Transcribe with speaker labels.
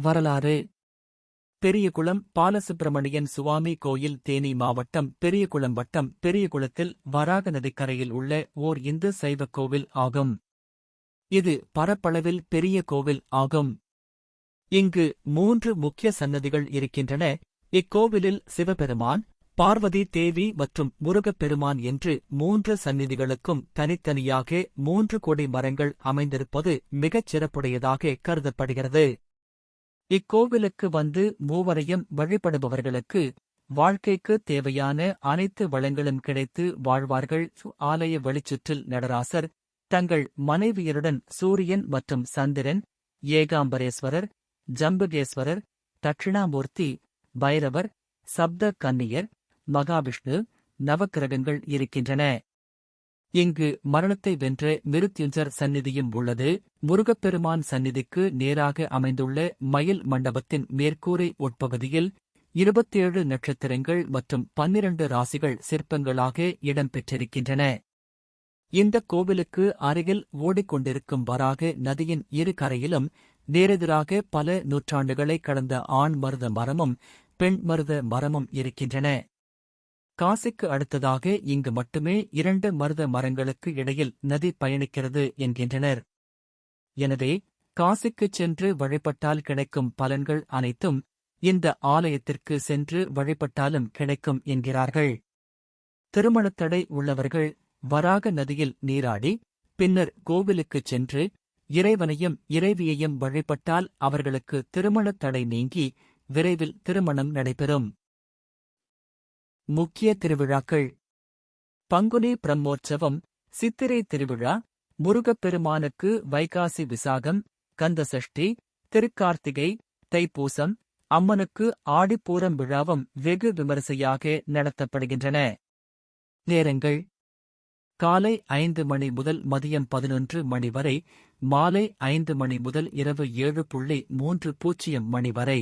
Speaker 1: வரலாறு. பெரியகுளம் பாலசுப்பிரமணியன் சுவாமி கோயில் தேனி மாவட்டம் பெரியகுளம் வட்டம் பெரியகுளத்தில் வராக நதிக்கரையில் உள்ள ஓர் இந்து சைவ கோவில் ஆகும். இது பரப்பளவில் பெரிய கோவில் ஆகும். இங்கு மூன்று முக்கிய சன்னதிகள் இருக்கின்றன. இக்கோவிலில் சிவபெருமான் பார்வதி தேவி மற்றும் முருகப்பெருமான் என்று மூன்று சந்நிதிகளுக்கும் தனித்தனியாக மூன்று கொடி மரங்கள் அமைந்திருப்பது மிகச் சிறப்புடையதாக கருதப்படுகிறது. இக்கோவிலுக்கு வந்து மூவரையும் வழிபடுபவர்களுக்கு வாழ்க்கைக்கு தேவையான அனைத்து வளங்களும் கிடைத்து வாழ்வார்கள். ஆலய வெளிச்சுற்றில் நடராசர் தங்கள் மனைவியருடன் சூரியன் மற்றும் சந்திரன் ஏகாம்பரேஸ்வரர் ஜம்புகேஸ்வரர் தட்சிணாமூர்த்தி பைரவர் சப்த கன்னியர் மகாவிஷ்ணு நவக்கிரகங்கள் இருக்கின்றன. இங்கு மரணத்தை வென்ற மிருத்யுஞ்சர் சந்நிதியும் உள்ளது. முருகப்பெருமான் சந்நிதிக்கு நேராக அமைந்துள்ள மயில் மண்டபத்தின் மேற்கூரை உட்பகுதியில் இருபத்தேழு நட்சத்திரங்கள் மற்றும் பன்னிரண்டு ராசிகள் சிற்பங்களாக இடம்பெற்றிருக்கின்றன. இந்த கோவிலுக்கு அருகில் ஓடிக்கொண்டிருக்கும் வராக நதியின் இரு கரையிலும் நேரெதிராக பல நூற்றாண்டுகளை கடந்த ஆண் மருத மரமும் பெண் மருத மரமும் இருக்கின்றன. காசிக்கு அடுத்ததாக இங்கு மட்டுமே இரண்டு மருத மரங்களுக்கு இடையில் நதி பயணிக்கிறது என்கின்றனர். எனவே காசிக்குச் சென்று வழிபட்டால் கிடைக்கும் பலன்கள் அனைத்தும் இந்த ஆலயத்திற்கு சென்று வழிபட்டாலும் கிடைக்கும் என்கிறார்கள். திருமணத்தடை உள்ளவர்கள் வராக நதியில் நீராடி பின்னர் கோவிலுக்குச் சென்று இறைவனையும் இறைவியையும் வழிபட்டால் அவர்களுக்கு திருமணத் தடை நீங்கி விரைவில் திருமணம் நடைபெறும். முக்கிய திருவிழாக்கள். பங்குனி பிரம்மோற்சவம் சித்திரை திருவிழா முருகப்பெருமானுக்கு வைகாசி விசாகம் கந்தசஷ்டி திருக்கார்த்திகை தைப்பூசம் அம்மனுக்கு ஆடிப்பூரம் விழாவும் வெகு விமரிசையாக நடத்தப்படுகின்றன. நேரங்கள். காலை ஐந்து மணி முதல் மதியம் பதினொன்று மணி வரை மாலை ஐந்து மணி முதல் இரவு ஏழு புள்ளி மூன்று பூஜ்ஜியம் மணி வரை.